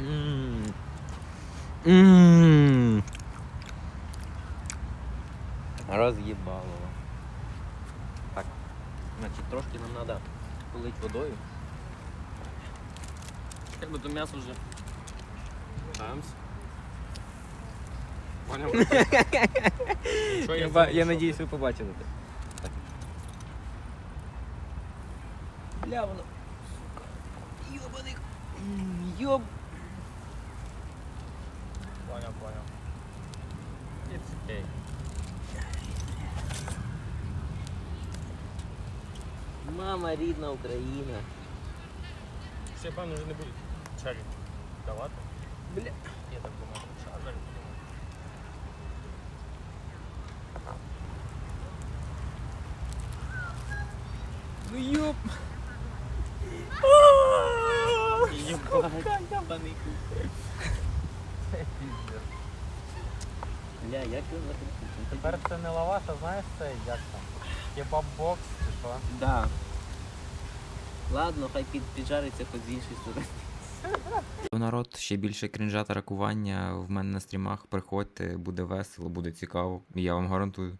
М. М. Роз'їбало. Так, значить трошки нам треба полить водою. Как бы то м'ясо вже. Шанс. Понял? Що Я, я ба- я зробив? надіюсь, ви побачили це. Бля, воно. Йобаний. М, Йоб Понял, понял. It's okay. Мама рідна Україна. Все, певно, вже не будуть чарі давати. Бля. Я так думаю, що а зараз подумаю. Ну йоб. Бля, як його закрутити? Тепер це не лаваш, а знаєш це як там? Кебаб-бокс чи що? Да. Ладно, хай під, піджариться хоч з іншої сторони. Народ, ще більше крінжа та ракування в мене на стрімах. Приходьте, буде весело, буде цікаво. Я вам гарантую.